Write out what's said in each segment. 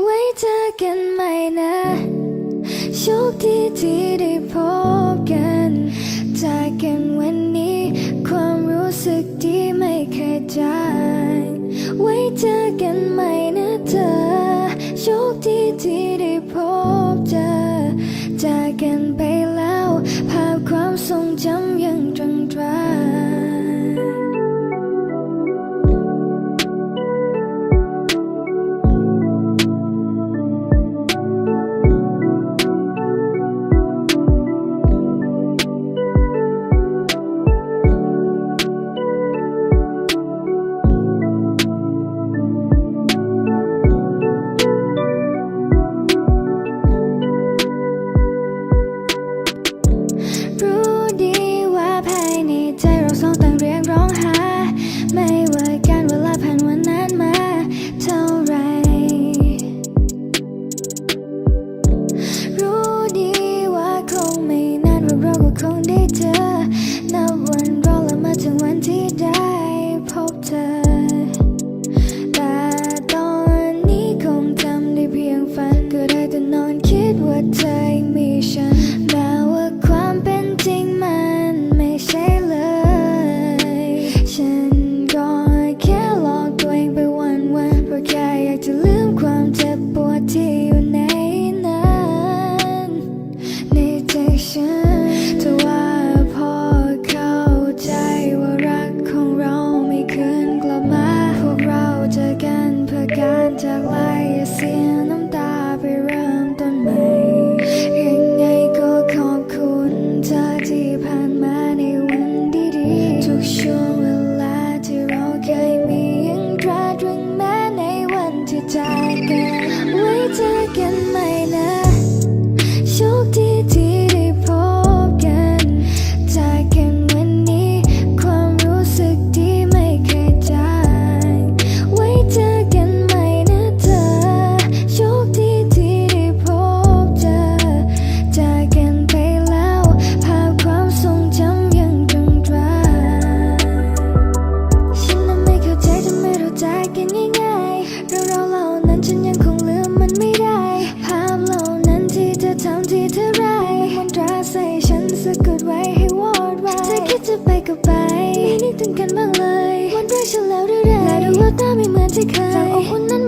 ไว้เจอกันใหม่นะโชคดีที่ได้พบกันจากกันวันนี้ ความรู้สึกดีไม่เคยจางไว้เจอกันใหม่นะเธอโชคดีที่ได้พบเจอจากกันไปแล้ว ภาพความทรงจำยังตรึงตรา ถึงกันบ้างเลยวันแรกฉันแล้วหรือไรและดูว่าตาไม่เหมือนที่เคยจากอบอุ่นนั้น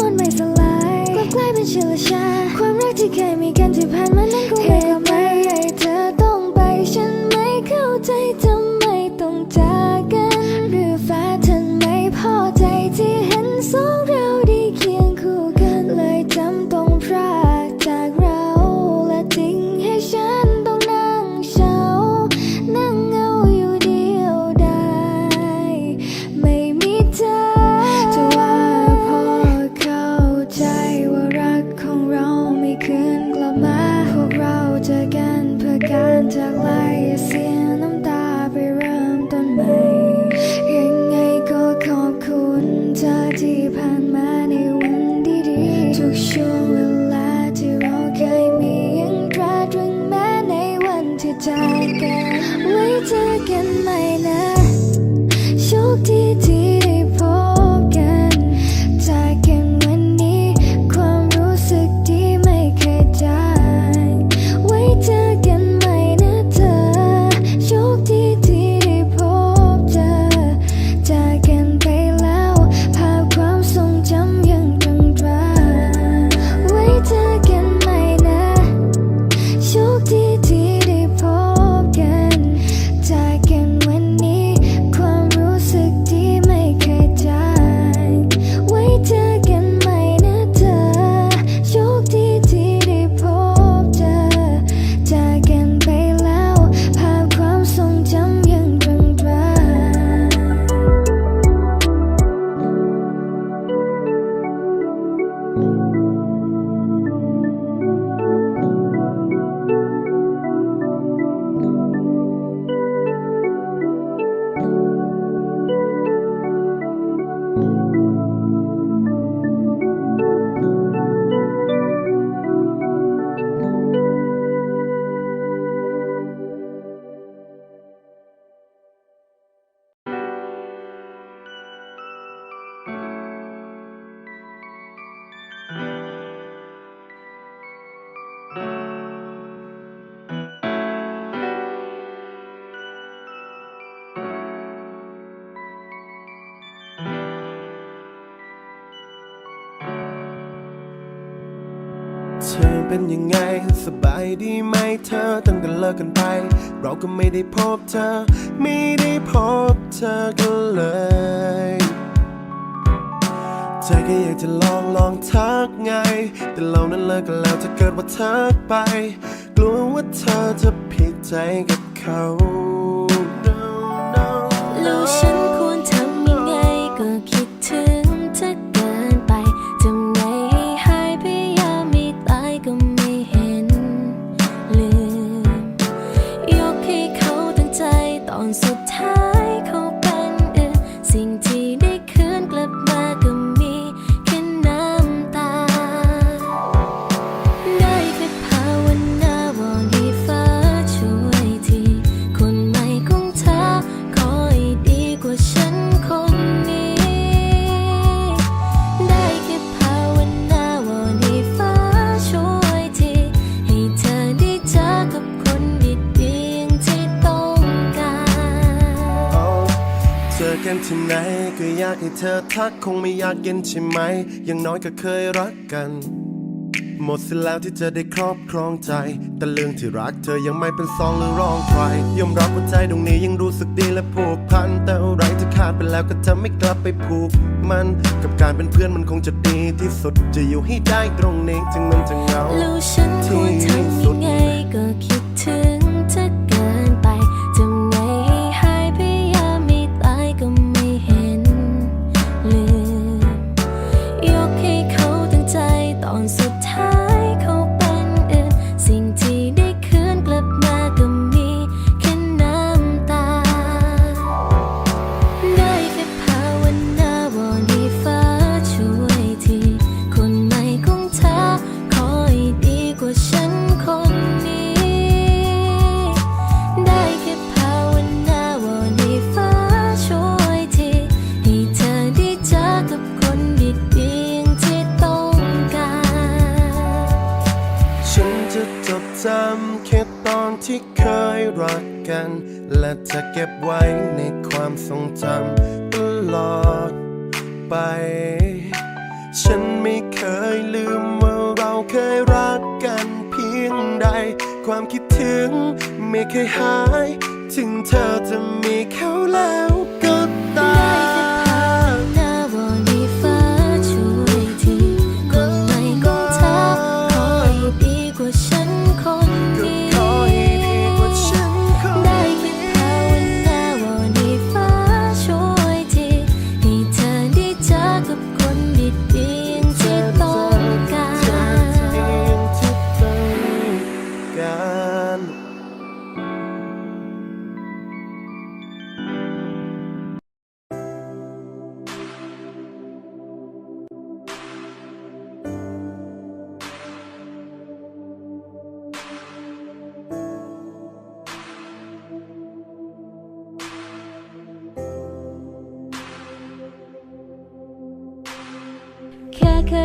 เป็นยังไง สบายดีไหมเธอตั้งแต่เลิกกันไป เราก็ไม่ได้พบเธอ ไม่ได้พบเธอกันเลยใจก็อยากจะลองลองทักไง แต่เรานั้นเลิกกันแล้วถ้าเกิดว่าทักไป กลัวว่าเธอจะผิดใจกับเขา No, no, แล้วฉัน ตอนสุดท้าย อกันที่ไหนก็อยากให้เธอทักคงไม่อยากเย็นใช่ไหมอยังน้อยก็เคยรักกัน หมดสิ้นแล้วที่จะได้ครอบครองใจ แต่เรื่องที่รักเธอยังไม่เป็นซองหรือรองใครยอมรับว่าใจตรงนี้ยังรู้สึกดีและผูกพัน แต่อะไรที่ขาดไปแล้วก็จะไม่กลับไปผูกมัน กับการเป็นเพื่อนมันคงจะดีที่สุดจะอยู่ให้ได้ตรงนี้ถึงมันจะเหงาแล้วฉันควรทำยังไงก็คิดถึงเธอ จำแค่ตอนที่เคยรักกัน และจะเก็บไว้ในความทรงจำตลอดไป ฉันไม่เคยลืมว่าเราเคยรักกันเพียงใด ความคิดถึงไม่เคยหาย ถึงเธอจะมีเขาแล้วก็ตาไ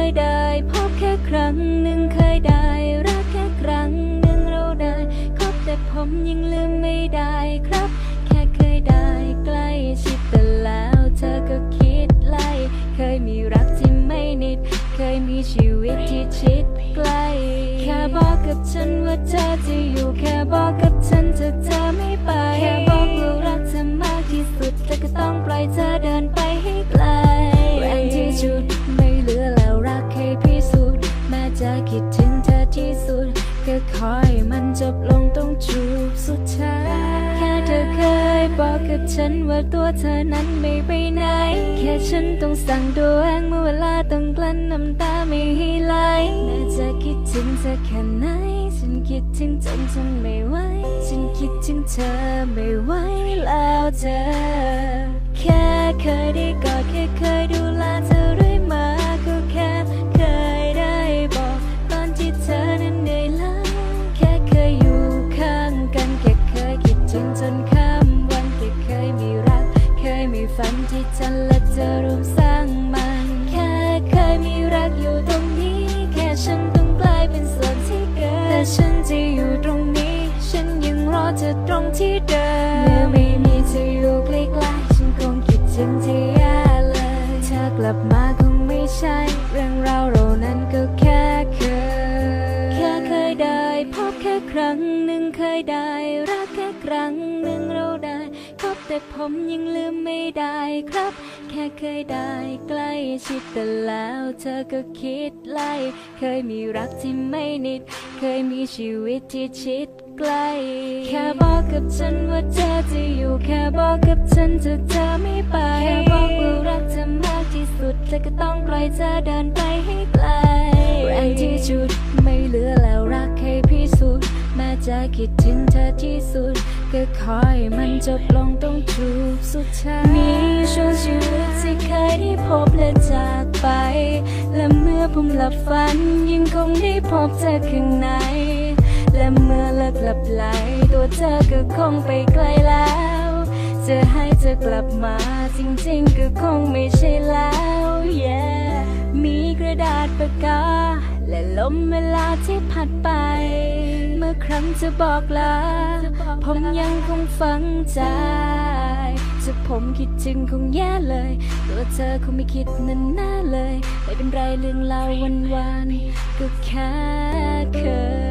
ยได้พบแค่ครั้งหนึ่งเคยได้รักแค่ครั้งหนึ่งเราได้คบแต่ผมยังลืมไม่ได้ครับ แค่เคยได้ใกล้ชิดแต่แล้วเธอก็คิดไล่เคยมีรักที่ไม่นิด เคยมีชีวิตที่ชิดใกล้ แค่บอกกับฉันว่าเธอจะอยู่แค่บอกกับฉันเธอ สั่งตัวเองเมื่อเวลาต้องกลั้นน้ำตาไม่ให้ไหลแม้จะคิดถึงเธอแค่ไหน ฉันคิดถึงจนทนไม่ไหว ฉันคิดถึงเธอไม่ไหวแล้วเธอ ลับมาคงไม่ใช่ เรื่องราวเรานั้นก็แค่เคย แค่เคยได้พบแค่ครั้งหนึ่งเคยได้รักแค่ครั้งหนึ่งเราได้คบแต่ผมยังลืมไม่ได้ครับ แค่เคยได้ใกล้ชิดแต่แล้วเธอก็คิดไล่ เคยมีรักที่ไม่นิด เคยมีชีวิตที่ชิด กล แค่บอกกับฉันว่าเธอจะอยู่ แค่บอกกับฉันเธอเธอไม่ไป แค่บอกว่ารักเธอมากที่สุดเธอก็ต้องปล่อยเธอเดินไปให้ไกลแรงที่ชุดไม่เหลือแล้วรักให้พิสูจน์แม้จะคิดถึงเธอที่สุด ก็คอยมันจบลงตรงจูบสุดท้ายมีช่วงชีวิตที่เคยได้พบและจากไป และเมื่อผมหลับฝันยังคงได้พบเธอข้างใน และเมื่อเลิกหลับไหลตัวเธอก็คงไปไกลแล้ว จะให้เธอกลับมาจริงๆก็คงไม่ใช่แล้ว yeah มีกระดาษปากกา และลมเวลาที่พัดไป เมื่อครั้งจะบอกลาผมยังคงฝังใจจะผมคิดถึงคงแย่เลย ตัวเธอคงไม่คิดนั่นน่าเลย ไม่เป็นไรเรื่องเล่าวันวานๆก็แค่เคย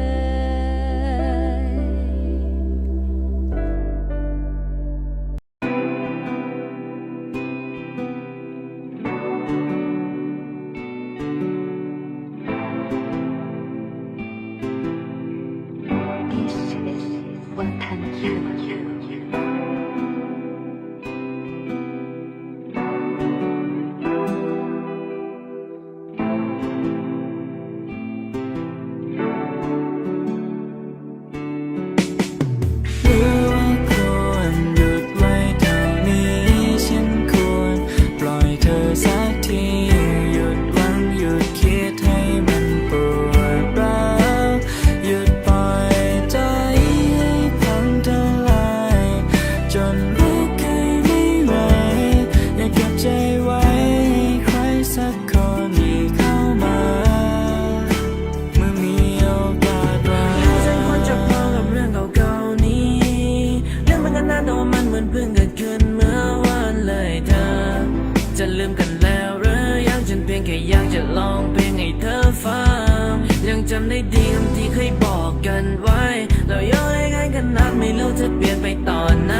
เธอเปลี่ยนไปตอนไหน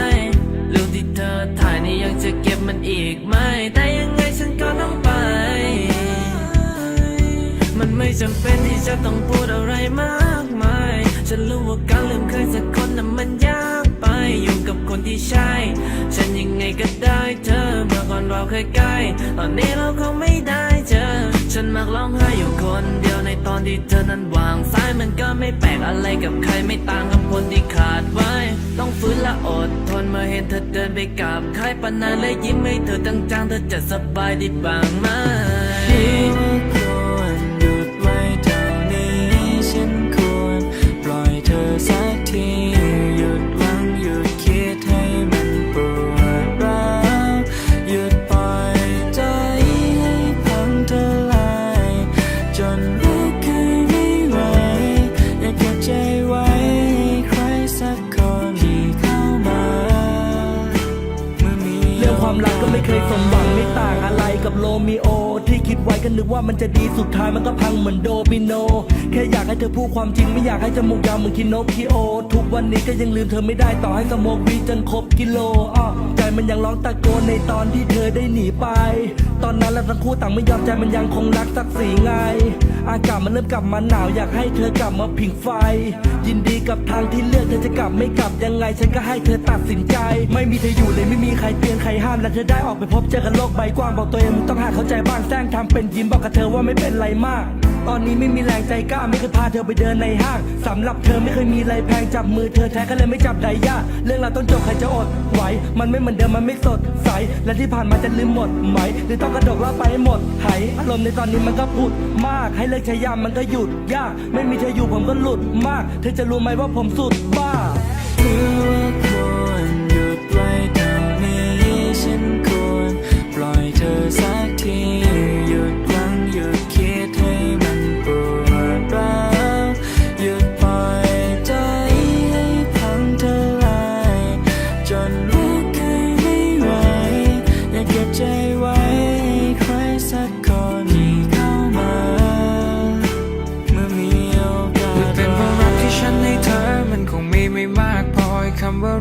รูปที่เธอถ่ายนี่ยังจะเก็บมันอีกไหม แต่ยังไงฉันก็ต้องไป มันไม่จำเป็นที่จะต้องพูดอะไรมากมาย ฉันรู้ว่าการลืมใครสักคนนั้นมันยากไป อยู่กับคนที่ใช่ ฉันยังไงก็ได้เธอเมื่อก่อนเราเคยใกล้ ตอนนี้เราคงไม่ได้ เจอ ฉันมักร้องไห้อยู่คนเดียวในตอนที่เธอนั้นวางสายมันก็ไม่แปลกอะไรกับใครไม่ต่างกับคนที่ขาดไว้ ต้องฟื้นและอดทนเมื่อเห็นเธอเดินไปกับใครปานานและยิ้มให้เธอจังๆเธอจะสบายดีบ้างไหม ความหวังไม่ต่างอะไรกับโรมิโอ ดไว้ก็นึกว่ามันจะดีสุดท้ายมันก็พังเหมือนโดมิโน แค่อยากให้เธอพูดความจริงไม่อยากให้จมูกยาวเหมือนคิโนคิโอ ทุกวันนี้ก็ยังลืมเธอไม่ได้ต่อให้สโมกวีจนครบกิโลอ้อใจมันยังร้องตะโกนในตอนที่เธอได้หนีไป ตอนนั้นเราทั้งคู่ต่างไม่ยอมใจมันยังคงรักสักสีไง อากาศมันเริ่มกลับมาหนาวอยากให้เธอกลับมาผิงไฟ ยินดีกับทางที่เลือกเธอจะกลับไม่กลับยังไง ฉันก็ให้เธอตัดสินใจ ไม่มีเธออยู่เลยไม่มีใครเตือนใครห้ามและเธอได้ออกไปพบเจอกันโลกใบกว้างบอกตัวเองมึงต้องหาเข้าใจบ้างแซงทำเป็นยิ้มบอกกับเธอว่าไม่เป็นไรมาก ตอนนี้ไม่มีแรงใจกล้า ไม่เคยพาเธอไปเดินในห้างสำหรับเธอไม่เคยมีอะไรแพงจับมือเธอแท้ก็เลยไม่จับไดย่าเรื่องเราวต้องจบใครจะอดไหว มันไม่เหมือนเดิมมันไม่สดใส และที่ผ่านมาจะลืมหมดไหม หรือต้องกระดกเล่าไปให้หมดไหอารมณ์ในตอนนี้มันก็พูดมาก ให้เลิกใช้ยามมันก็หยุดยาก ไม่มีเธออยู่ผมก็หลุดมาก เธอจะรู้ไหมว่าผมสุดบ้าหรือว่าควรหยุดไว้เท่านี้ฉันควรปล่อยเธอสัก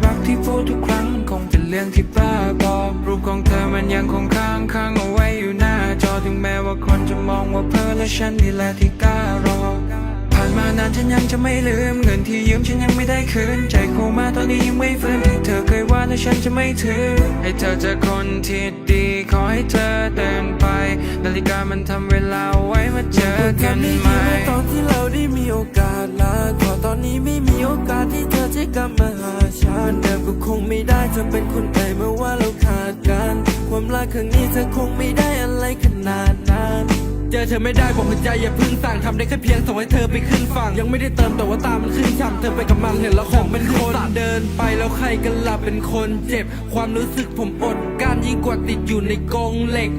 รักที่ฉันให้เธอมันคงมีไม่มารักที่พูดทุกครั้งมันคงเป็นเรื่องที่บ้าบอรูปของเธอมันยังคงค้างค้างเอาไว้อยู่หน้าจอถึงแม้ว่าคนจะมองว่าเพ้อและฉันนี่แหละที่กล้ารอ มานานฉันยังจะไม่ลืม เงินที่ยืมฉันยังไม่ได้คืน ใจโคมาตอนนี้ยังไม่ฟื้นที่เธอเคยว่าและฉันจะไม่ถือ ให้เธอเจอคนที่ดี ขอให้เธอเดินไป นาฬิกามันทำเวลาไว้มาเจอกันไหม่ตอนที่เราได้มีโอกาสลาขอตอนนี้ไม่มีโอกาสที่เธอจะกลับมาหาฉันเดิมก็คงไม่ได้เธอเป็นคนไปเมื่อว่าเราขาดกัน ความรักครั้งนี้เธอคงไม่ได้อะไรขนาดนั้น เจอเธอไม่ได้บอกหัวใจอย่าพึ่งสั่งทำได้แค่เพียงส่งให้เธอไปขึ้นฝั่ง ยังไม่ได้เติมแต่ว่าตามันขึ้นช้ำเธอไปกับมันเห็นแล้วของเป็นคนเดินไปแล้วใครกันหลับเป็นคนเจ็บ ความรู้สึกผมอดก้ารยิ่งกว่าติดอยู่ในกรงเหล็ก